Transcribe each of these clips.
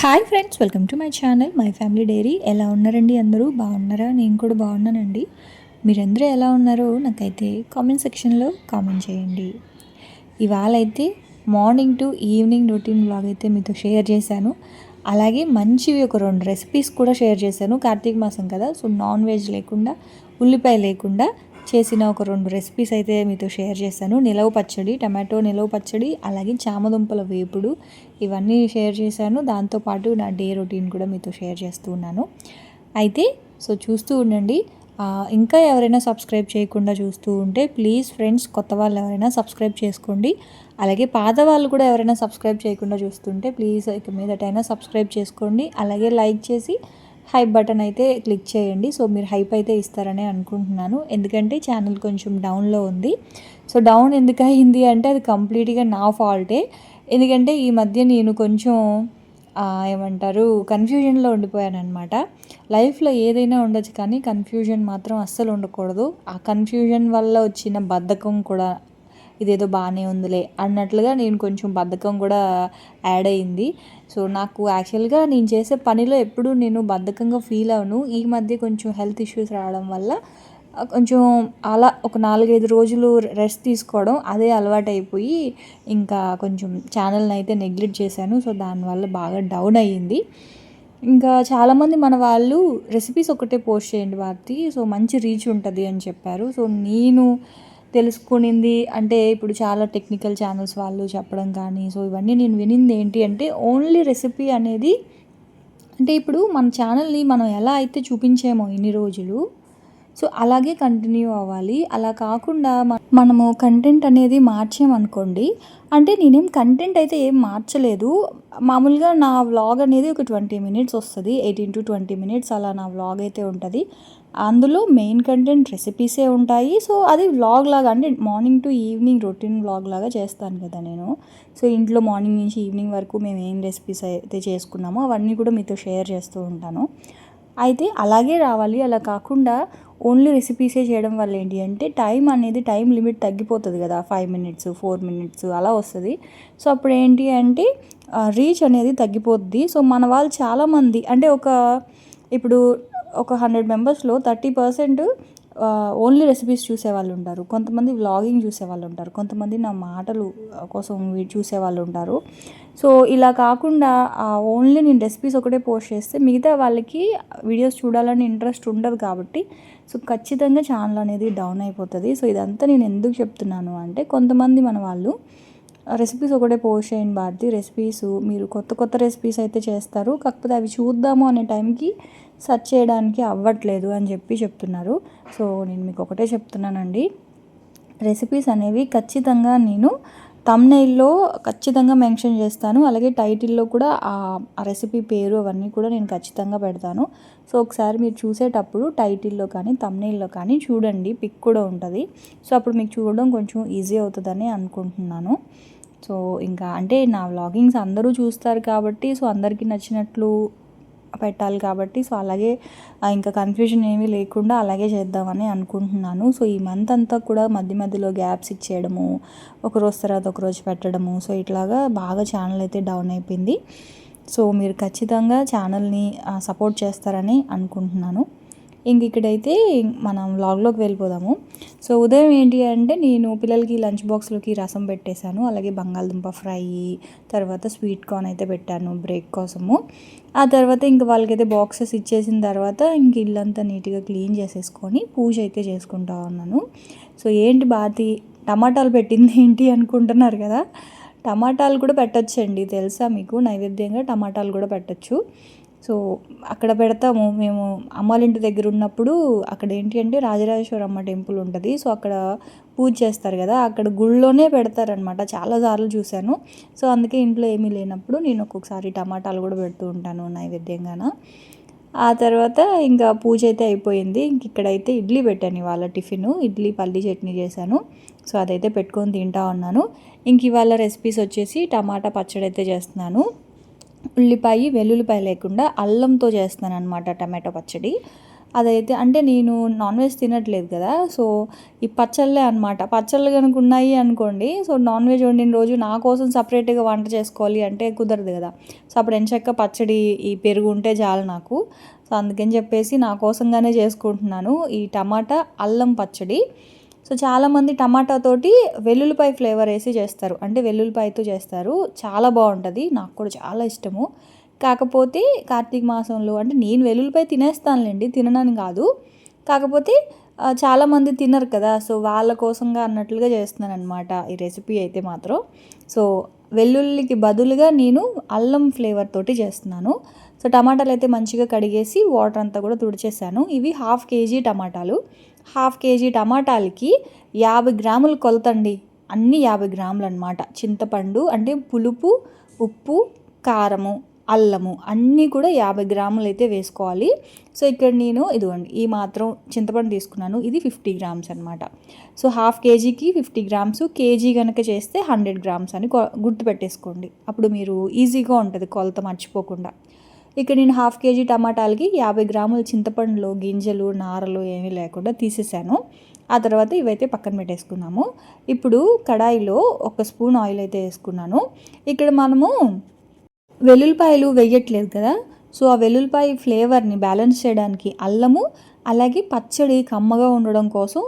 Hi friends welcome to my channel my family diary ఎలా ఉన్నారండి అందరూ? బాగున్నారా? నేను కూడా బాగున్నానండి. మీరందరూ ఎలా ఉన్నారో నాకైతే కామెంట్ సెక్షన్లో కామెంట్ చేయండి. ఇవాళ అయితే morning to evening routine blog అయితే మీతో షేర్ చేశాను. అలాగే మంచివి ఒక రెండు రెసిపీస్ కూడా షేర్ చేశాను. కార్తీక మాసం కదా సో నాన్ వెజ్ లేకుండా ఉల్లిపాయ లేకుండా చేసిన ఒక రెండు రెసిపీస్ అయితే మీతో షేర్ చేశాను. నిలవ పచ్చడి టమాటో నిలవ పచ్చడి అలాగే చామదుంపల వేపుడు ఇవన్నీ షేర్ చేశాను. దాంతోపాటు నా డే రొటీన్ కూడా మీతో షేర్ చేస్తూ ఉన్నాను. అయితే సో చూస్తూ ఉండండి. ఇంకా ఎవరైనా సబ్స్క్రైబ్ చేయకుండా చూస్తూ ఉంటే ప్లీజ్ ఫ్రెండ్స్ కొత్త వాళ్ళు ఎవరైనా సబ్స్క్రైబ్ చేసుకోండి. అలాగే పాత వాళ్ళు కూడా ఎవరైనా సబ్స్క్రైబ్ చేయకుండా చూస్తుంటే ప్లీజ్ ఇక మీదటైనా సబ్స్క్రైబ్ చేసుకోండి. అలాగే లైక్ చేసి హైప్ బటన్ అయితే క్లిక్ చేయండి. సో మీరు హైప్ అయితే ఇస్తారని అనుకుంటున్నాను. ఎందుకంటే ఛానల్ కొంచెం డౌన్లో ఉంది. సో డౌన్ ఎందుకు అయింది అంటే అది కంప్లీట్గా నా ఫాల్టే ఎందుకంటే ఈ మధ్య నేను కొంచెం ఏమంటారు కన్ఫ్యూజన్లో ఉండిపోయాను అనమాట లైఫ్లో ఏదైనా ఉండొచ్చు కానీ కన్ఫ్యూజన్ మాత్రం అస్సలు ఉండకూడదు. ఆ కన్ఫ్యూజన్ వల్ల వచ్చిన బద్ధకం కూడా ఇదేదో బాగానే ఉందిలే అన్నట్లుగా నేను కొంచెం బద్ధకం కూడా యాడ్ అయింది. సో నాకు యాక్చువల్గా నేను చేసే పనిలో ఎప్పుడు నేను బద్ధకంగా ఫీల్ అవను ఈ మధ్య కొంచెం హెల్త్ ఇష్యూస్ రావడం వల్ల కొంచెం అలా ఒక నాలుగైదు రోజులు రెస్ట్ తీసుకోవడం అదే అలవాటైపోయి ఇంకా కొంచెం ఛానల్ని అయితే నెగ్లెక్ట్ చేశాను. సో దానివల్ల బాగా డౌన్ అయ్యింది. ఇంకా చాలామంది మన వాళ్ళు రెసిపీస్ ఒకటే పోస్ట్ చేయండి వాటి సో మంచి రీచ్ ఉంటుంది అని చెప్పారు. సో నేను తెలుసుకునింది. అంటే ఇప్పుడు చాలా టెక్నికల్ ఛానల్స్ వాళ్ళు చెప్పడం కానీ సో ఇవన్నీ నేను వినింది ఏంటి అంటే ఓన్లీ రెసిపీ అనేది అంటే ఇప్పుడు మన ఛానల్ని మనం ఎలా అయితే చూపించామో ఇన్ని రోజులు సో అలాగే కంటిన్యూ అవ్వాలి. అలా కాకుండా మనము కంటెంట్ అనేది మార్చామనుకోండి అంటే నేనేం కంటెంట్ అయితే ఏం మార్చలేదు. మామూలుగా నా వ్లాగ్ అనేది ఒక ట్వంటీ మినిట్స్ వస్తుంది ఎయిటీన్ టు ట్వంటీ మినిట్స్ అలా నా వ్లాగ్ అయితే ఉంటుంది. అందులో మెయిన్ కంటెంట్ రెసిపీసే ఉంటాయి. సో అది వ్లాగ్ లాగా అంటే morning to evening routine vlog లాగా చేస్తాను కదా నేను. సో ఇంట్లో మార్నింగ్ నుంచి ఈవినింగ్ వరకు మేము ఏం రెసిపీస్ అయితే చేసుకున్నామో అవన్నీ కూడా మీతో షేర్ చేస్తూ ఉంటాను. అయితే అలాగే రావాలి. అలా కాకుండా ఓన్లీ రెసిపీసే చేయడం వల్ల ఏంటి అంటే టైం అనేది టైం లిమిట్ తగ్గిపోతుంది కదా. ఫైవ్ మినిట్స్ ఫోర్ మినిట్స్ అలా వస్తుంది. సో అప్పుడు ఏంటి అంటే రీచ్ అనేది తగ్గిపోద్ది. సో మన వాళ్ళు చాలామంది అంటే ఒక ఇప్పుడు ఒక హండ్రెడ్ మెంబర్స్లో థర్టీ పర్సెంట్ ఓన్లీ రెసిపీస్ చూసేవాళ్ళు ఉంటారు. కొంతమంది వ్లాగింగ్ చూసేవాళ్ళు ఉంటారు. కొంతమంది నా మాటలు కోసం చూసేవాళ్ళు ఉంటారు. సో ఇలా కాకుండా ఓన్లీ నేను రెసిపీస్ ఒకటే పోస్ట్ చేస్తే మిగతా వాళ్ళకి వీడియోస్ చూడాలని ఇంట్రెస్ట్ ఉండదు కాబట్టి సో ఖచ్చితంగా ఛానల్ అనేది డౌన్ అయిపోతుంది. సో ఇదంతా నేను ఎందుకు చెప్తున్నాను అంటే కొంతమంది మన వాళ్ళు రెసిపీస్ ఒకటే పోస్ట్ చేయండి భారతి రెసిపీస్ మీరు కొత్త కొత్త రెసిపీస్ అయితే చేస్తారు. కాకపోతే అవి చూద్దాము అనే టైంకి సెర్చ్ చేయడానికి అవ్వట్లేదు అని చెప్పి చెప్తున్నారు. సో నేను మీకు ఒకటే చెప్తున్నానండి. రెసిపీస్ అనేవి ఖచ్చితంగా నేను తమ్నైల్లో ఖచ్చితంగా మెన్షన్ చేస్తాను. అలాగే టైటిల్లో కూడా ఆ రెసిపీ పేరు అవన్నీ కూడా నేను ఖచ్చితంగా పెడతాను. సో ఒకసారి మీరు చూసేటప్పుడు టైటిల్లో కానీ తమ్నైల్లో కానీ చూడండి. పిక్ కూడా ఉంటుంది. సో అప్పుడు మీకు చూడడం కొంచెం ఈజీ అవుతుందని అనుకుంటున్నాను. సో ఇంకా అంటే నా వ్లాగింగ్స్ అందరూ చూస్తారు కాబట్టి సో అందరికీ నచ్చినట్లు పెట్టాలి కాబట్టి సో అలాగే ఇంకా కన్ఫ్యూజన్ ఏమీ లేకుండా అలాగే చేద్దామని అనుకుంటున్నాను. సో ఈ మంత్ అంతా కూడా మధ్య మధ్యలో గ్యాప్స్ ఇచ్చేయడము ఒక రోజు తర్వాత ఒక రోజు పెట్టడము సో ఇట్లాగా బాగా ఛానల్ అయితే డౌన్ అయిపోయింది. సో మీరు ఖచ్చితంగా ఛానల్ని సపోర్ట్ చేస్తారని అనుకుంటున్నాను. ఇంక ఇక్కడైతే మనం వ్లాగ్లోకి వెళ్ళిపోదాము. సో ఉదయం ఏంటి అంటే నేను పిల్లలకి లంచ్ బాక్స్లోకి రసం పెట్టేశాను. అలాగే బంగాళదుంప ఫ్రై తర్వాత స్వీట్ కార్న్ అయితే పెట్టాను బ్రేక్ కోసము. ఆ తర్వాత ఇంక వాళ్ళకైతే బాక్సెస్ ఇచ్చేసిన తర్వాత ఇంక ఇల్లంతా నీట్గా క్లీన్ చేసేసుకొని పూజ అయితే చేసుకుంటా ఉన్నాను. సో ఏంటి బాతి టమాటాలు పెట్టింది ఏంటి అనుకుంటున్నారు కదా? టమాటాలు కూడా పెట్టచ్చండి. తెలుసా మీకు? నైవేద్యంగా టమాటాలు కూడా పెట్టచ్చు. సో అక్కడ పెడతాము. మేము అమ్మాలింటి ఇంటి దగ్గర ఉన్నప్పుడు అక్కడ ఏంటి అంటే రాజరాజేశ్వరమ్మ టెంపుల్ ఉంటుంది. సో అక్కడ పూజ చేస్తారు కదా అక్కడ గుళ్ళోనే పెడతారనమాట చాలాసార్లు చూశాను. సో అందుకే ఇంట్లో ఏమీ లేనప్పుడు నేను ఒక్కొక్కసారి టమాటాలు కూడా పెడుతూ ఉంటాను నైవేద్యంగాన. ఆ తర్వాత ఇంకా పూజ అయితే అయిపోయింది. ఇంక ఇక్కడైతే ఇడ్లీ పెట్టాను ఇవాళ టిఫిన్. ఇడ్లీ పల్లి చట్నీ చేశాను. సో అదైతే పెట్టుకొని తింటా ఉన్నాను. ఇంక ఇవాళ రెసిపీస్ వచ్చేసి టమాటా పచ్చడి అయితే చేస్తున్నాను. ఉల్లిపాయ వెల్లుల్లిపాయ లేకుండా అల్లంతో చేస్తాను అనమాట టమాటో పచ్చడి. అదైతే అంటే నేను నాన్ వెజ్ తినట్లేదు కదా సో ఈ పచ్చళ్ళే అనమాట పచ్చళ్ళు కనుక ఉన్నాయి అనుకోండి సో నాన్ వెజ్ వండిన రోజు నా కోసం సపరేట్గా వంట చేసుకోవాలి అంటే కుదరదు కదా. సో అప్పుడు ఎంచక్క పచ్చడి ఈ పెరుగు ఉంటే చాలు నాకు. సో అందుకని చెప్పేసి నా కోసంగానే చేసుకుంటున్నాను ఈ టమాటా అల్లం పచ్చడి. సో చాలామంది టమాటాతోటి వెల్లుల్లిపాయ ఫ్లేవర్ వేసి చేస్తారు. అంటే వెల్లుల్లిపాయతో చేస్తారు. చాలా బాగుంటుంది. నాకు కూడా చాలా ఇష్టము. కాకపోతే కార్తీక మాసంలో అంటే నేను వెల్లుల్లిపాయ తినేస్తానులేండి. తిననని కాదు. కాకపోతే చాలామంది తినరు కదా. సో వాళ్ళ కోసంగా అన్నట్లుగా చేస్తున్నాను అనమాట ఈ రెసిపీ అయితే మాత్రం. సో వెల్లుల్లికి బదులుగా నేను అల్లం ఫ్లేవర్ తోటి చేస్తున్నాను. సో టమాటాలు అయితే మంచిగా కడిగేసి వాటర్ అంతా కూడా తుడిచేసాను. ఇవి హాఫ్ కేజీ టమాటాలు. హాఫ్ కేజీ టమాటాలకి యాభై గ్రాములు కొలతండి. అన్నీ యాభై గ్రాములు అనమాట చింతపండు అంటే పులుపు ఉప్పు కారము అల్లము అన్నీ కూడా యాభై గ్రాములు అయితే వేసుకోవాలి. సో ఇక్కడ నేను ఇదిగోండి ఈ మాత్రం చింతపండు తీసుకున్నాను. ఇది ఫిఫ్టీ గ్రామ్స్ అనమాట సో హాఫ్ కేజీకి ఫిఫ్టీ గ్రామ్స్. కేజీ కనుక చేస్తే హండ్రెడ్ గ్రామ్స్ అని గుర్తు పెట్టేసుకోండి అప్పుడు మీరు ఈజీగా ఉంటుంది కొలత మర్చిపోకుండా. ఇక్కడ నేను హాఫ్ కేజీ టమాటాలకి యాభై గ్రాముల చింతపండులు గింజలు నారలు ఏమీ లేకుండా తీసేసాను. ఆ తర్వాత ఇవైతే పక్కన పెట్టేసుకున్నాము. ఇప్పుడు కడాయిలో ఒక స్పూన్ ఆయిల్ అయితే వేసుకున్నాను. ఇక్కడ మనము వెల్లుల్లిపాయలు వేయట్లేదు కదా సో ఆ వెల్లుల్లిపాయ ఫ్లేవర్ని బ్యాలెన్స్ చేయడానికి అల్లము అలాగే పచ్చడి కమ్మగా ఉండడం కోసం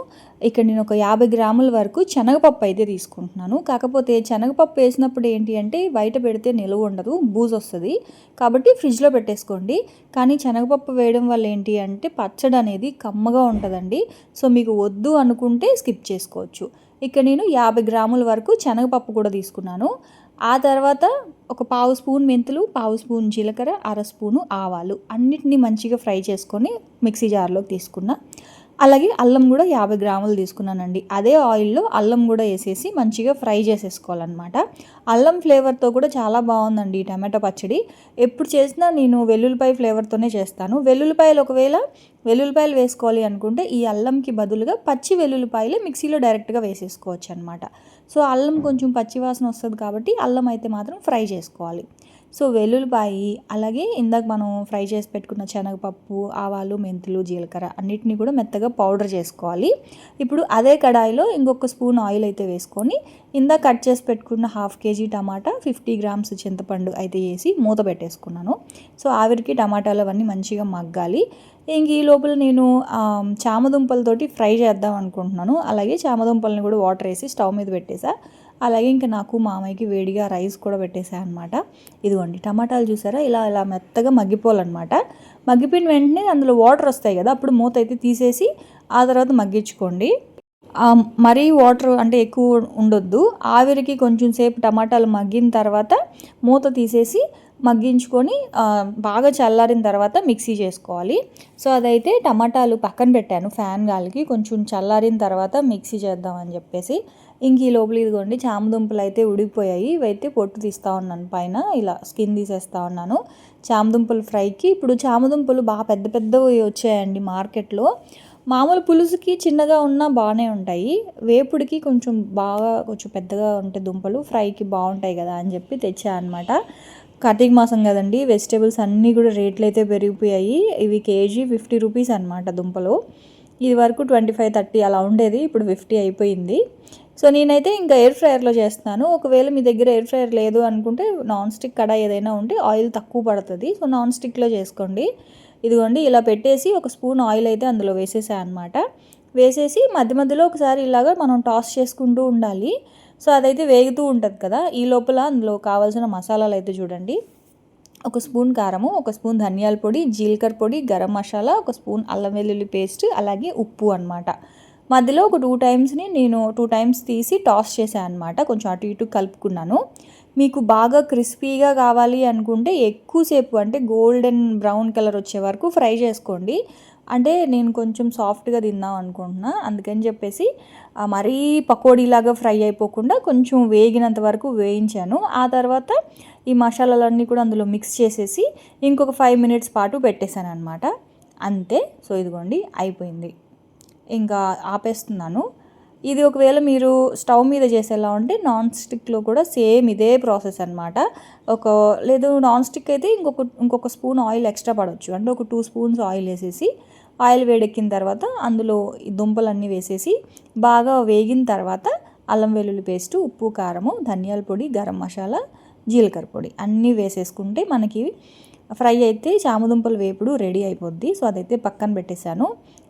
ఇక్కడ నేను ఒక యాభై గ్రాముల వరకు శనగపప్పు అయితే తీసుకుంటున్నాను. కాకపోతే శనగపప్పు వేసినప్పుడు ఏంటి అంటే బయట పెడితే నిలువ ఉండదు బూజ్ వస్తుంది. కాబట్టి ఫ్రిడ్జ్లో పెట్టేసుకోండి. కానీ శనగపప్పు వేయడం వల్ల ఏంటి అంటే పచ్చడి అనేది కమ్మగా ఉంటుందండి. సో మీకు వద్దు అనుకుంటే స్కిప్ చేసుకోవచ్చు. ఇక్కడ నేను యాభై గ్రాముల వరకు శనగపప్పు కూడా తీసుకున్నాను. ఆ తర్వాత ఒక పావు స్పూన్ మెంతులు పావు స్పూన్ జీలకర్ర అర స్పూను ఆవాలు అన్నిటిని మంచిగా ఫ్రై చేసుకొని మిక్సీ జార్లోకి తీసుకున్నా. అలాగే అల్లం కూడా యాభై గ్రాములు తీసుకున్నానండి. అదే ఆయిల్లో అల్లం కూడా వేసేసి మంచిగా ఫ్రై చేసేసుకోవాలన్నమాట. అల్లం ఫ్లేవర్తో కూడా చాలా బాగుందండి ఈ టమాటో పచ్చడి. ఎప్పుడు చేసినా నేను వెల్లుల్లిపాయ ఫ్లేవర్తోనే చేస్తాను. వెల్లుల్లిపాయలు ఒకవేళ వెల్లుల్లిపాయలు వేసుకోవాలి అనుకుంటే ఈ అల్లంకి బదులుగా పచ్చి వెల్లుల్లిపాయలు మిక్సీలో డైరెక్ట్గా వేసేసుకోవచ్చు అనమాట సో అల్లం కొంచెం పచ్చివాసన వస్తుంది కాబట్టి అల్లం అయితే మాత్రం ఫ్రై చేసుకోవాలి. సో వెల్లుల్లిపాయి అలాగే ఇందాక మనం ఫ్రై చేసి పెట్టుకున్న శనగపప్పు ఆవాలు మెంతులు జీలకర్ర అన్నిటిని కూడా మెత్తగా పౌడర్ చేసుకోవాలి. ఇప్పుడు అదే కడాయిలో ఇంకొక స్పూన్ ఆయిల్ అయితే వేసుకొని ఇందాక కట్ చేసి పెట్టుకున్న హాఫ్ కేజీ టమాటా ఫిఫ్టీ గ్రామ్స్ చింతపండు అయితే వేసి మూత పెట్టేసుకున్నాను. సో ఆవిరికి టమాటాలు అవన్నీ మంచిగా మగ్గాలి. ఇంక ఈ లోపల నేను చామదుంపలతోటి ఫ్రై చేద్దాం అనుకుంటున్నాను. అలాగే చామదుంపలను కూడా వాటర్ వేసి స్టవ్ మీద పెట్టేసా. అలాగే ఇంకా నాకు మామయ్యకి వేడిగా రైస్ కూడా పెట్టేసాయి అనమాట ఇదిగోండి టమాటాలు చూసారా? ఇలా ఇలా మెత్తగా మగ్గిపోవాలన్నమాట. మగ్గిపోయిన వెంటనే అందులో వాటర్ వస్తాయి కదా అప్పుడు మూత అయితే తీసేసి ఆ తర్వాత మగ్గించుకోండి. మరీ వాటర్ అంటే ఎక్కువ ఉండొద్దు. ఆవిరికి కొంచెం సేపు టమాటాలు మగ్గిన తర్వాత మూత తీసేసి మగ్గించుకొని బాగా చల్లారిన తర్వాత మిక్సీ చేసుకోవాలి. సో అదైతే టమాటాలు పక్కన పెట్టాను ఫ్యాన్ గాలికి. కొంచెం చల్లారిన తర్వాత మిక్సీ చేద్దామని చెప్పేసి. ఇంక ఈ లోపల ఇదిగోండి చామదుంపలు అయితే ఉడికిపోయాయి. ఇవైతే పొట్టు తీస్తూ ఉన్నాను పైన. ఇలా స్కిన్ తీసేస్తూ ఉన్నాను. చామదుంపలు ఫ్రైకి ఇప్పుడు చామదుంపలు బాగా పెద్ద పెద్దవి వచ్చాయండి మార్కెట్లో. మామూలు పులుసుకి చిన్నగా ఉన్నా బాగానే ఉంటాయి. వేపుడికి కొంచెం బాగా కొంచెం పెద్దగా ఉంటే దుంపలు ఫ్రైకి బాగుంటాయి కదా అని చెప్పి తెచ్చా అనమాట కార్తీక మాసం కదండి వెజిటేబుల్స్ అన్నీ కూడా రేట్లు అయితే పెరిగిపోయాయి. ఇవి కేజీ ఫిఫ్టీ రూపీస్ అనమాట దుంపలు. ఇది వరకు ట్వంటీ ఫైవ్ థర్టీ అలా ఉండేది ఇప్పుడు ఫిఫ్టీ అయిపోయింది. సో నేనైతే ఇంకా ఎయిర్ ఫ్రైయర్లో చేస్తాను ఒకవేళ మీ దగ్గర ఎయిర్ ఫ్రైయర్ లేదు అనుకుంటే నాన్ స్టిక్ కడ ఏదైనా ఉంటే ఆయిల్ తక్కువ పడుతుంది. సో నాన్ స్టిక్లో చేసుకోండి. ఇదిగోండి ఇలా పెట్టేసి ఒక స్పూన్ ఆయిల్ అయితే అందులో వేసేసాను అనమాట వేసేసి మధ్య మధ్యలో ఒకసారి ఇలాగా మనం టాస్ చేసుకుంటూ ఉండాలి. సో అదైతే వేగుతూ ఉంటుంది కదా ఈ లోపల అందులో కావాల్సిన మసాలాలు అయితే చూడండి. ఒక స్పూన్ కారము ఒక స్పూన్ ధనియాల పొడి జీలకర్ర పొడి గరం మసాలా ఒక స్పూన్ అల్లం వెల్లుల్లి పేస్ట్ అలాగే ఉప్పు అనమాట మధ్యలో ఒక టూ టైమ్స్ని నేను టూ టైమ్స్ తీసి టాస్ చేశాను అనమాట కొంచెం అటు ఇటు కలుపుకున్నాను. మీకు బాగా క్రిస్పీగా కావాలి అనుకుంటే ఎక్కువసేపు అంటే గోల్డెన్ బ్రౌన్ కలర్ వచ్చే వరకు ఫ్రై చేసుకోండి. అంటే నేను కొంచెం సాఫ్ట్గా తిందాం అనుకుంటున్నా. అందుకని చెప్పేసి మరీ పకోడీలాగా ఫ్రై అయిపోకుండా కొంచెం వేగినంత వరకు వేయించాను. ఆ తర్వాత ఈ మసాలాలన్నీ కూడా అందులో మిక్స్ చేసేసి ఇంకొక ఫైవ్ మినిట్స్ పాటు పెట్టేశాను అనమాట అంతే. సో ఇదిగోండి అయిపోయింది. ఇంకా ఆపేస్తున్నాను. ఇది ఒకవేళ మీరు స్టవ్ మీద చేసేలా ఉంటే నాన్ స్టిక్లో కూడా సేమ్ ఇదే ప్రాసెస్ అనమాట ఒక లేదు నాన్ స్టిక్ అయితే ఇంకొక ఇంకొక స్పూన్ ఆయిల్ ఎక్స్ట్రా పడవచ్చు అంటే ఒక టూ స్పూన్స్ ఆయిల్ వేసేసి ఆయిల్ వేడెక్కిన తర్వాత అందులో దుంపలన్నీ వేసేసి బాగా వేగిన తర్వాత అల్లం వెల్లుల్లి పేస్ట్ ఉప్పు కారము ధనియాల పొడి గరం మసాలా జీలకర్ర పొడి అన్నీ వేసేసుకుంటే మనకి ఫ్రై అయితే చామదుంపల వేపుడు రెడీ అయిపోద్ది. సో అదైతే పక్కన పెట్టేశాను.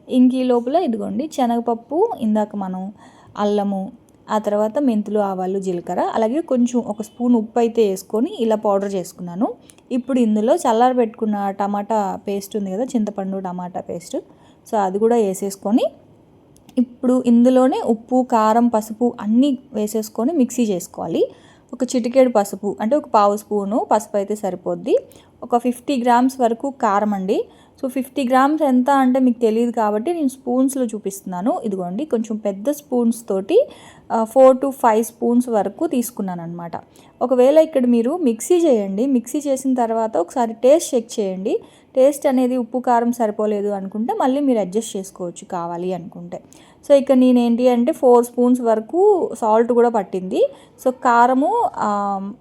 ఇంక ఈ లోపల ఇదిగోండి శనగపప్పు ఇందాక మనం అల్లము ఆ తర్వాత మెంతులు ఆవాలు జీలకర్ర అలాగే కొంచెం ఒక స్పూన్ ఉప్పు అయితే వేసుకొని ఇలా పౌడర్ చేసుకున్నాను. ఇప్పుడు ఇందులో చల్లార పెట్టుకున్న టమాటా పేస్ట్ ఉంది కదా చింతపండు టమాటా పేస్ట్. సో అది కూడా వేసేసుకొని ఇప్పుడు ఇందులోనే ఉప్పు కారం పసుపు అన్నీ వేసేసుకొని మిక్సీ చేసుకోవాలి. ఒక చిటికేడు పసుపు అంటే ఒక పావు స్పూను పసుపు అయితే సరిపోద్ది. ఒక ఫిఫ్టీ గ్రామ్స్ వరకు కారం అండి. సో ఫిఫ్టీ గ్రామ్స్ ఎంత అంటే మీకు తెలియదు కాబట్టి నేను స్పూన్స్లో చూపిస్తున్నాను. ఇదిగోండి కొంచెం పెద్ద స్పూన్స్ తోటి ఫోర్ టు ఫైవ్ స్పూన్స్ వరకు తీసుకున్నాను అనమాట ఒకవేళ ఇక్కడ మీరు మిక్సీ చేయండి మిక్సీ చేసిన తర్వాత ఒకసారి టేస్ట్ చెక్ చేయండి. టేస్ట్ అనేది ఉప్పు కారం సరిపోలేదు అనుకుంటే మళ్ళీ మీరు అడ్జస్ట్ చేసుకోవచ్చు కావాలి అనుకుంటే. సో ఇక నేనేంటి అంటే ఫోర్ స్పూన్స్ వరకు సాల్ట్ కూడా పట్టింది. సో కారము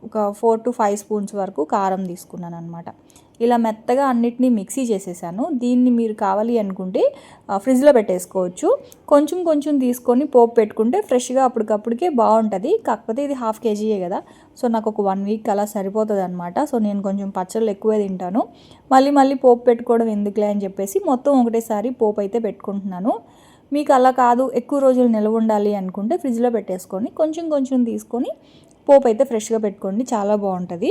ఒక ఫోర్ టు ఫైవ్ స్పూన్స్ వరకు కారం తీసుకున్నాను అనమాట ఇలా మెత్తగా అన్నిటినీ మిక్సీ చేసేసాను. దీన్ని మీరు కావాలి అనుకుంటే ఫ్రిడ్జ్లో పెట్టేసుకోవచ్చు. కొంచెం కొంచెం తీసుకొని పోపు పెట్టుకుంటే ఫ్రెష్గా అప్పటికప్పటికే బాగుంటుంది. కాకపోతే ఇది హాఫ్ కేజీయే కదా. సో నాకు ఒక వన్ వీక్ అలా సరిపోతుంది అనమాట సో నేను కొంచెం పచ్చళ్ళు ఎక్కువే తింటాను. మళ్ళీ మళ్ళీ పోపు పెట్టుకోవడం ఎందుకులే అని చెప్పేసి మొత్తం ఒకటేసారి పోపు అయితే పెట్టుకుంటున్నాను. మీకు అలా కాదు ఎక్కువ రోజులు నిల్వ ఉండాలి అనుకుంటే ఫ్రిడ్జ్లో పెట్టేసుకొని కొంచెం కొంచెం తీసుకొని పోపు అయితే ఫ్రెష్గా పెట్టుకోండి. చాలా బాగుంటుంది.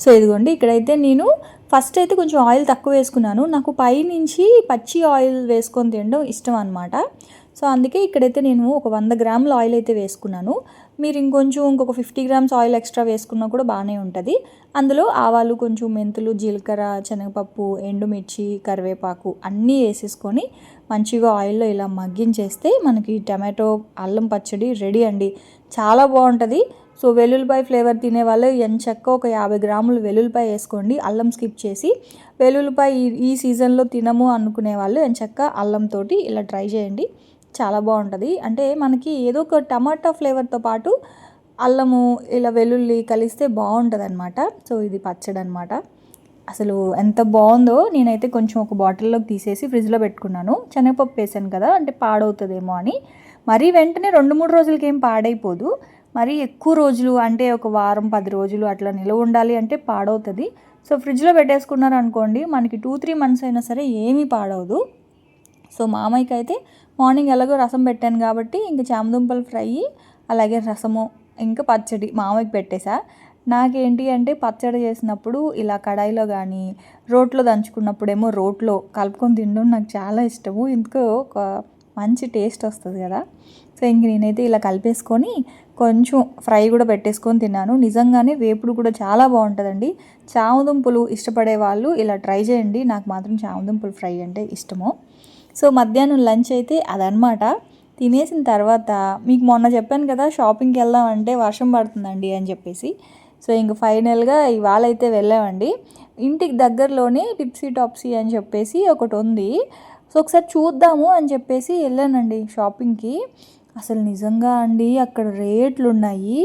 సో ఇదిగోండి ఇక్కడైతే నేను ఫస్ట్ అయితే కొంచెం ఆయిల్ తక్కువ వేసుకున్నాను. నాకు పైనుంచి పచ్చి ఆయిల్ వేసుకొని తినడం ఇష్టం అనమాట సో అందుకే ఇక్కడైతే నేను ఒక వంద గ్రాముల ఆయిల్ అయితే వేసుకున్నాను. మీరు ఇంకొంచెం ఇంకొక ఫిఫ్టీ గ్రామ్స్ ఆయిల్ ఎక్స్ట్రా వేసుకున్నా కూడా బాగానే ఉంటుంది. అందులో ఆవాలు కొంచెం మెంతులు జీలకర్ర శనగపప్పు ఎండుమిర్చి కరివేపాకు అన్నీ వేసేసుకొని మంచిగా ఆయిల్లో ఇలా మగ్గించేస్తే మనకి టమాటో అల్లం పచ్చడి రెడీ అండి. చాలా బాగుంటుంది. సో వెల్లుల్లిపాయ ఫ్లేవర్ తినే వాళ్ళు ఎంచక్క ఒక యాభై గ్రాములు వెల్లుల్లిపాయ వేసుకోండి. అల్లం స్కిప్ చేసి. వెల్లుల్లిపాయ ఈ సీజన్లో తినము అనుకునే వాళ్ళు ఎంచక్క అల్లంతో ఇలా ట్రై చేయండి. చాలా బాగుంటుంది. అంటే మనకి ఏదో ఒక టమాటా ఫ్లేవర్తో పాటు అల్లము ఇలా వెల్లుల్లి కలిస్తే బాగుంటుంది అనమాట సో ఇది పచ్చడి అనమాట అసలు ఎంత బాగుందో నేనైతే కొంచెం ఒక బాటిల్లోకి తీసేసి ఫ్రిడ్జ్లో పెట్టుకున్నాను. శనగపప్పు వేసాను కదా అంటే పాడవుతుందేమో అని. మరీ వెంటనే రెండు మూడు రోజులకి ఏం పాడైపోదు. మరీ ఎక్కువ రోజులు అంటే ఒక వారం పది రోజులు అట్లా నిలవ ఉండాలి అంటే పాడవుతుంది. సో ఫ్రిడ్జ్లో పెట్టేసుకున్నారు అనుకోండి మనకి టూ త్రీ మంత్స్ అయినా సరే ఏమీ పాడవదు. సో మామయ్యకి అయితే మార్నింగ్ ఎలాగో రసం పెట్టాను కాబట్టి ఇంక చామదుంపలు ఫ్రై అలాగే రసము ఇంకా పచ్చడి మామయ్యకి పెట్టేశా నాకేంటి అంటే పచ్చడి చేసినప్పుడు ఇలా కడాయిలో కానీ రోట్లో దంచుకున్నప్పుడేమో రోట్లో కలుపుకొని తినడం నాకు చాలా ఇష్టము. ఇందుకు ఒక మంచి టేస్ట్ వస్తుంది కదా. సో ఇంక నేనైతే ఇలా కలిపేసుకొని కొంచెం ఫ్రై కూడా పెట్టేసుకొని తిన్నాను. నిజంగానే వేపుడు కూడా చాలా బాగుంటుందండి. చామదుంపులు ఇష్టపడే వాళ్ళు ఇలా ట్రై చేయండి. నాకు మాత్రం చామదుంపులు ఫ్రై అంటే ఇష్టము. సో మధ్యాహ్నం లంచ్ అయితే అదనమాట తినేసిన తర్వాత మీకు మొన్న చెప్పాను కదా షాపింగ్కి వెళ్దాం అంటే వర్షం పడుతుందండి అని చెప్పేసి. సో ఇంక ఫైనల్గా ఇవాళ అయితే వెళ్ళామండి. ఇంటికి దగ్గరలోనే టిప్సీ టాప్సీ అని చెప్పేసి ఒకటి ఉంది. సో ఒకసారి చూద్దాము అని చెప్పేసి వెళ్ళానండి షాపింగ్కి. అసలు నిజంగా అండి అక్కడ రేట్లు ఉన్నాయి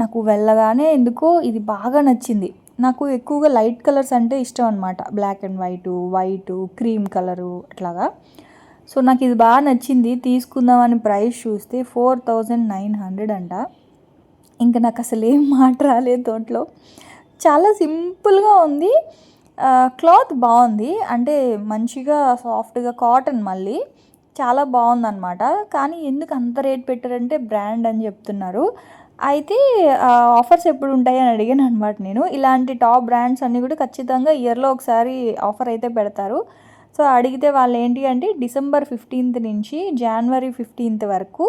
నాకు వెళ్ళగానే ఎందుకో ఇది బాగా నచ్చింది. నాకు ఎక్కువగా లైట్ కలర్స్ అంటే ఇష్టం అనమాట black and white white cream colour అట్లాగా. సో నాకు ఇది బాగా నచ్చింది. తీసుకుందామని ప్రైస్ చూస్తే ఫోర్ థౌజండ్ నైన్ హండ్రెడ్ అంట. ఇంకా నాకు అసలు ఏం మాట రాలేదు దాంట్లో. చాలా సింపుల్గా ఉంది. క్లాత్ బాగుంది. అంటే మంచిగా సాఫ్ట్గా కాటన్ మళ్ళీ. చాలా బాగుందన్నమాట. కానీ ఎందుకు అంత రేట్ పెట్టారంటే బ్రాండ్ అని చెప్తున్నారు. అయితే ఆఫర్స్ ఎప్పుడు ఉంటాయి అని అడిగాను అనమాట నేను. ఇలాంటి టాప్ బ్రాండ్స్ అన్నీ కూడా ఖచ్చితంగా ఇయర్లో ఒకసారి ఆఫర్ అయితే పెడతారు. సో అడిగితే వాళ్ళు ఏంటి అంటే డిసెంబర్ ఫిఫ్టీన్త్ నుంచి జనవరి ఫిఫ్టీన్త్ వరకు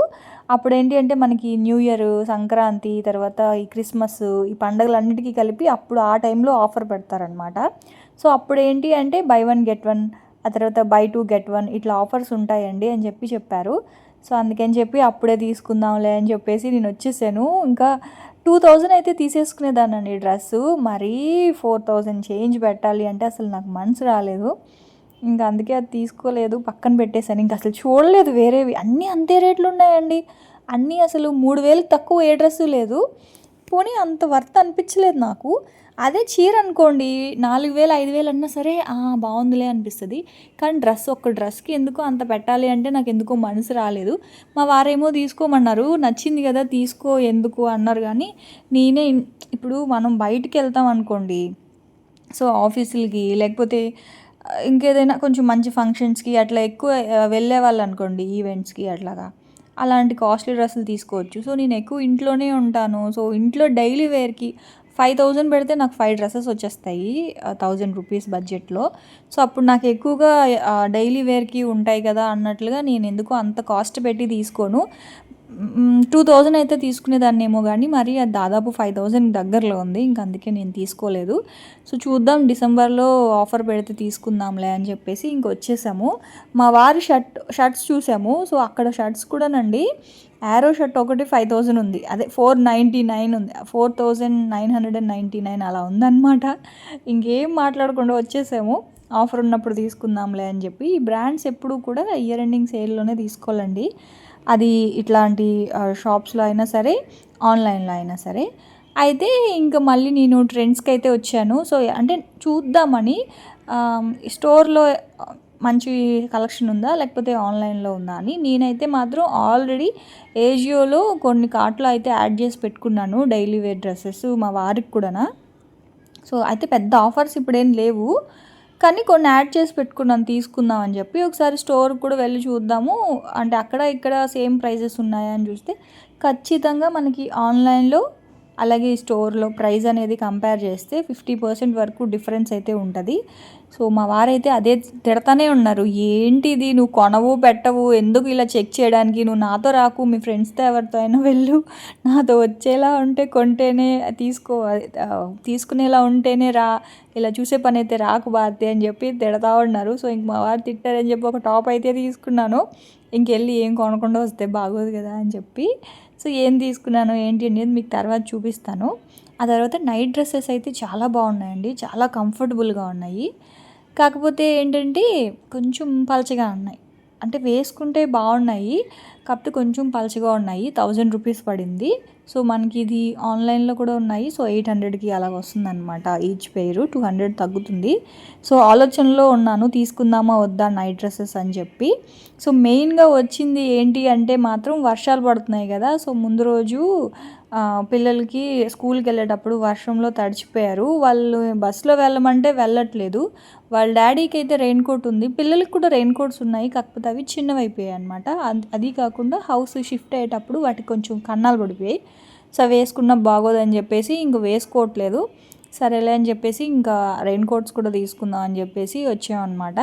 అప్పుడు ఏంటి అంటే మనకి న్యూ ఇయర్ సంక్రాంతి తర్వాత ఈ క్రిస్మస్ ఈ పండగలన్నిటికీ కలిపి అప్పుడు ఆ టైంలో ఆఫర్ పెడతారనమాట సో అప్పుడు ఏంటి అంటే బై వన్ గెట్ వన్ ఆ తర్వాత బై టూ గెట్ వన్ ఇట్లా ఆఫర్స్ ఉంటాయండి అని చెప్పి చెప్పారు. సో అందుకని చెప్పి అప్పుడే తీసుకుందాంలే అని చెప్పేసి నేను వచ్చేసాను. ఇంకా టూ థౌజండ్ అయితే తీసేసుకునేదానండి డ్రెస్సు. మరీ ఫోర్ థౌజండ్ చేంజ్ పెట్టాలి అంటే అసలు నాకు మనసు రాలేదు. ఇంకా అందుకే అది తీసుకోలేదు పక్కన పెట్టేశాను. ఇంకా అసలు చూడలేదు వేరేవి. అన్నీ అంతే రేట్లు ఉన్నాయండి. అన్నీ అసలు మూడు వేలకు తక్కువ ఏ డ్రెస్సు లేదు. పోనీ అంత వర్త్ అనిపించలేదు నాకు. అదే చీర అనుకోండి నాలుగు వేలు ఐదు వేలు అన్నా సరే బాగుందిలే అనిపిస్తుంది. కానీ డ్రెస్ ఒక్క డ్రెస్కి ఎందుకో అంత పెట్టాలి అంటే నాకు ఎందుకో మనసు రాలేదు. మా వారేమో తీసుకోమన్నారు నచ్చింది కదా తీసుకో ఎందుకు అన్నారు కానీ నేనే ఇప్పుడు మనం బయటికి వెళ్తాం అనుకోండి సో ఆఫీసులకి లేకపోతే ఇంకేదైనా కొంచెం మంచి ఫంక్షన్స్కి అట్లా ఎక్కువ వెళ్ళే వాళ్ళు అనుకోండి ఈవెంట్స్కి అట్లాగా. అలాంటి కాస్ట్లీ డ్రెస్సులు తీసుకోవచ్చు. సో నేను ఎక్కువ ఇంట్లోనే ఉంటాను. సో ఇంట్లో డైలీ వేర్కి ఫైవ్ థౌజండ్ పెడితే నాకు ఫైవ్ డ్రెస్సెస్ వచ్చేస్తాయి థౌజండ్ రూపీస్ బడ్జెట్లో సో అప్పుడు నాకు ఎక్కువగా డైలీ వేర్కి ఉంటాయి కదా అన్నట్లుగా నేను ఎందుకు అంత కాస్ట్ పెట్టి తీసుకోను. టూ థౌజండ్ అయితే తీసుకునేదాన్ని ఏమో కానీ మరి అది దాదాపు ఫైవ్ థౌజండ్ దగ్గరలో ఉంది. ఇంక అందుకే నేను తీసుకోలేదు. సో చూద్దాం డిసెంబర్లో ఆఫర్ పెడితే తీసుకుందాంలే అని చెప్పేసి ఇంక వచ్చేసాము. మా వారి షర్ట్ షర్ట్స్ చూసాము. సో అక్కడ షర్ట్స్ కూడానండి యారో షర్ట్ ఒకటి ఫైవ్ థౌజండ్ ఉంది. అదే ఫోర్ నైంటీ నైన్ ఉంది. Four thousand nine hundred and ninety nine అలా ఉందన్నమాట. ఇంకేం మాట్లాడకుండా వచ్చేసాము. ఆఫర్ ఉన్నప్పుడు తీసుకుందాంలే అని చెప్పి. ఈ బ్రాండ్స్ ఎప్పుడు కూడా ఇయర్ ఎండింగ్ సేల్లోనే తీసుకోవాలండి. అది ఇట్లాంటి షాప్స్లో అయినా సరే ఆన్లైన్లో అయినా సరే. అయితే ఇంకా మళ్ళీ నేను ట్రెండ్స్కి అయితే వచ్చాను. సో అంటే చూద్దామని స్టోర్లో మంచి కలెక్షన్ ఉందా లేకపోతే ఆన్లైన్లో ఉందా అని నేనైతే మాత్రం ఆల్రెడీ ఏజియోలో కొన్ని కార్ట్లో అయితే యాడ్ చేసి పెట్టుకున్నాను. డైలీ వేర్ డ్రెస్సెస్ మా వారికి కూడానా. సో అయితే పెద్ద ఆఫర్స్ ఇప్పుడేం లేవు. కానీ కొన్ని యాడ్ చేసి పెట్టుకున్నాను తీసుకుందాం అని చెప్పి. ఒకసారి స్టోర్ కూడా వెళ్ళి చూద్దాము. అంటే అక్కడ ఇక్కడ సేమ్ ప్రైజెస్ ఉన్నాయా అని చూస్తే ఖచ్చితంగా మనకి ఆన్లైన్లో అలాగే ఈ స్టోర్లో ప్రైస్ అనేది కంపేర్ చేస్తే ఫిఫ్టీ పర్సెంట్ వరకు డిఫరెన్స్ అయితే ఉంటుంది. సో మా వారైతే అదే తిడతానే ఉన్నారు. ఏంటిది? నువ్వు కొనవు పెట్టవు ఎందుకు ఇలా చెక్ చేయడానికి? నువ్వు నాతో రాకు మీ ఫ్రెండ్స్తో ఎవరితో అయినా వెళ్ళు. నాతో వచ్చేలా ఉంటే కొంటేనే తీసుకో తీసుకునేలా ఉంటేనే రా. ఇలా చూసే పని అయితే రాకు భారతి అని చెప్పి తిడతా ఉన్నారు. సో ఇంక మా వారు తిట్టారని చెప్పి ఒక టాప్ అయితే తీసుకున్నాను. ఇంకెళ్ళి ఏం కొనకుండా వస్తే బాగోదు కదా అని చెప్పి సో ఏం తీసుకున్నాను ఏంటి అనేది మీకు తర్వాత చూపిస్తాను. ఆ తర్వాత నైట్ డ్రెస్సెస్ అయితే చాలా బాగున్నాయండి చాలా కంఫర్టబుల్గా ఉన్నాయి. కాకపోతే ఏంటంటే కొంచెం పలచగా ఉన్నాయి. అంటే వేసుకుంటే బాగున్నాయి కాకపోతే కొంచెం పలచగా ఉన్నాయి. థౌజండ్ రూపీస్ పడింది. సో మనకి ఇది ఆన్లైన్లో కూడా ఉన్నాయి. సో ఎయిట్ హండ్రెడ్కి అలా వస్తుందన్నమాట ఈచ్ పేరు. టూ హండ్రెడ్ తగ్గుతుంది. సో ఆలోచనలో ఉన్నాను తీసుకుందామా వద్దా నైట్ డ్రెస్సెస్ అని చెప్పి. సో మెయిన్గా వచ్చింది ఏంటి అంటే మాత్రం వర్షాలు పడుతున్నాయి కదా. సో ముందు రోజు పిల్లలకి స్కూల్కి వెళ్ళేటప్పుడు వర్షంలో తడిచిపోయారు. వాళ్ళు బస్సులో వెళ్ళమంటే వెళ్ళట్లేదు. వాళ్ళ డాడీకి అయితే రెయిన్ కోట్ ఉంది. పిల్లలకి కూడా రెయిన్ కోట్స్ ఉన్నాయి. కాకపోతే అవి చిన్నవి అయిపోయాయి అనమాట అది కాకుండా హౌస్ షిఫ్ట్ అయ్యేటప్పుడు వాటికి కొంచెం కన్నాలు పడిపోయాయి. సో వేసుకున్నా బాగోదని చెప్పేసి ఇంక వేసుకోవట్లేదు. సరేలే అని చెప్పేసి ఇంకా రెయిన్ కోట్స్ కూడా తీసుకుందాం అని చెప్పేసి వచ్చామన్నమాట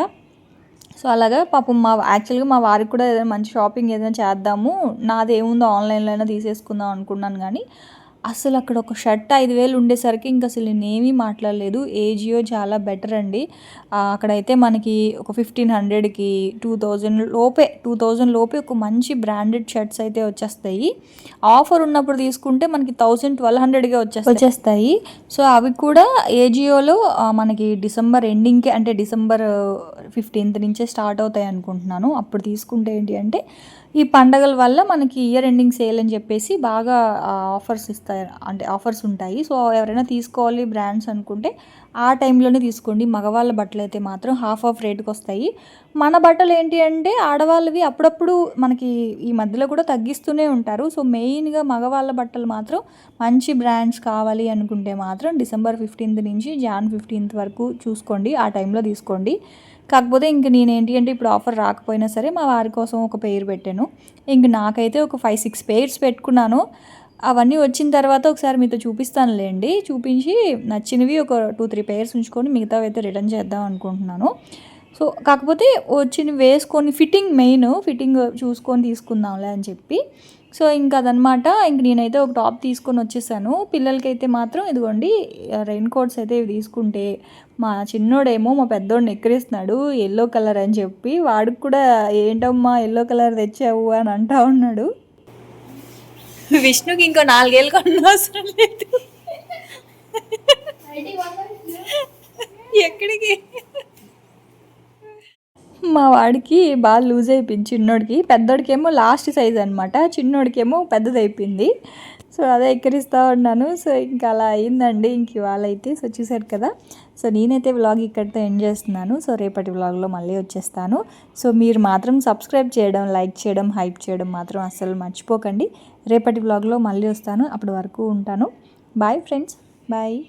సో అలాగా పాపం మా యాక్చువల్గా మా వారికి కూడా ఏదైనా మంచి షాపింగ్ ఏదైనా చేద్దాము. నాది ఏముందో ఆన్లైన్లో అయినా తీసేసుకుందాం అనుకున్నాను కానీ అసలు అక్కడ ఒక షర్ట్ ఐదు వేలు ఉండేసరికి ఇంకా అసలు నేనేమీ మాట్లాడలేదు. ఏజియో చాలా బెటర్ అండి. అక్కడైతే మనకి ఒక ఫిఫ్టీన్ హండ్రెడ్కి టూ థౌజండ్ లోపే టూ థౌజండ్ లోపే ఒక మంచి బ్రాండెడ్ షర్ట్స్ అయితే వచ్చేస్తాయి. ఆఫర్ ఉన్నప్పుడు తీసుకుంటే మనకి థౌజండ్ ట్వెల్వ్ హండ్రెడ్గా వచ్చేస్తాయి. వచ్చేస్తాయి. సో అవి కూడా ఏజియోలో మనకి డిసెంబర్ ఎండింగ్కి అంటే డిసెంబర్ ఫిఫ్టీన్త్ నుంచే స్టార్ట్ అవుతాయి అనుకుంటున్నాను. అప్పుడు తీసుకుంటే ఏంటి అంటే ఈ పండగల వల్ల మనకి ఇయర్ ఎండింగ్ సేల్ అని చెప్పేసి బాగా ఆఫర్స్ ఇస్తాయి. అంటే ఆఫర్స్ ఉంటాయి. సో ఎవరైనా తీసుకోవాలి బ్రాండ్స్ అనుకుంటే ఆ టైంలోనే తీసుకోండి. మగవాళ్ళ బట్టలు అయితే మాత్రం హాఫ్ ఆఫ్ రేట్కి వస్తాయి. మన బట్టలు ఏంటి అంటే ఆడవాళ్ళవి అప్పుడప్పుడు మనకి ఈ మధ్యలో కూడా తగ్గిస్తూనే ఉంటారు. సో మెయిన్గా మగవాళ్ళ బట్టలు మాత్రం మంచి బ్రాండ్స్ కావాలి అనుకుంటే మాత్రం డిసెంబర్ ఫిఫ్టీన్త్ నుంచి జాన్ ఫిఫ్టీన్త్ వరకు చూసుకోండి. ఆ టైంలో తీసుకోండి. కాకపోతే ఇంక నేనేంటి అంటే ఇప్పుడు ఆఫర్ రాకపోయినా సరే మా వారి కోసం ఒక పేరు పెట్టాను. ఇంక నాకైతే ఒక ఫైవ్ సిక్స్ పేర్స్ పెట్టుకున్నాను. అవన్నీ వచ్చిన తర్వాత ఒకసారి మీతో చూపిస్తానులేండి. చూపించి నచ్చినవి ఒక టూ త్రీ పేర్స్ ఉంచుకొని మిగతావి అయితే రిటర్న్ చేద్దాం అనుకుంటున్నాను. సో కాకపోతే వచ్చిన వేసుకొని ఫిట్టింగ్ మెయిన్ ఫిట్టింగ్ చూసుకొని తీసుకుందాంలే అని చెప్పి. సో ఇంకా అదనమాట. ఇంక నేనైతే ఒక టాప్ తీసుకొని వచ్చేసాను. పిల్లలకైతే మాత్రం ఇదిగోండి రెయిన్ కోట్స్ అయితే ఇవి తీసుకుంటే మా చిన్నోడేమో మా పెద్దోడిని ఎక్కిరిస్తున్నాడు ఎల్లో కలర్ అని చెప్పి. వాడికి కూడా ఏంటమ్మా ఎల్లో కలర్ తెచ్చావు? అని అంటా ఉన్నాడు. విష్ణుకి ఇంకో నాలుగేళ్ళు కొన్న అవసరం లేదు. ఎక్కడికి? మా వాడికి బాగా లూజ్ అయిపోయింది చిన్నోడికి. పెద్దోడికేమో లాస్ట్ సైజ్ అనమాట చిన్నోడికేమో పెద్దది అయిపోయింది. సో అదే ఎక్కిరిస్తూ ఉన్నాను. సో ఇంకా అలా అయిందండి. ఇంక ఇవాళ అయితే సో చూసారు కదా. సో నేనైతే వ్లాగ్ ఇక్కడితో ఎండ్ చేస్తున్నాను. సో రేపటి వ్లాగ్లో మళ్ళీ వచ్చేస్తాను. సో మీరు మాత్రం సబ్స్క్రైబ్ చేయడం లైక్ చేయడం హైప్ చేయడం మాత్రం అస్సలు మర్చిపోకండి. రేపటి వ్లాగ్లో మళ్ళీ వస్తాను. అప్పటి వరకు ఉంటాను. Bye friends. బాయ్.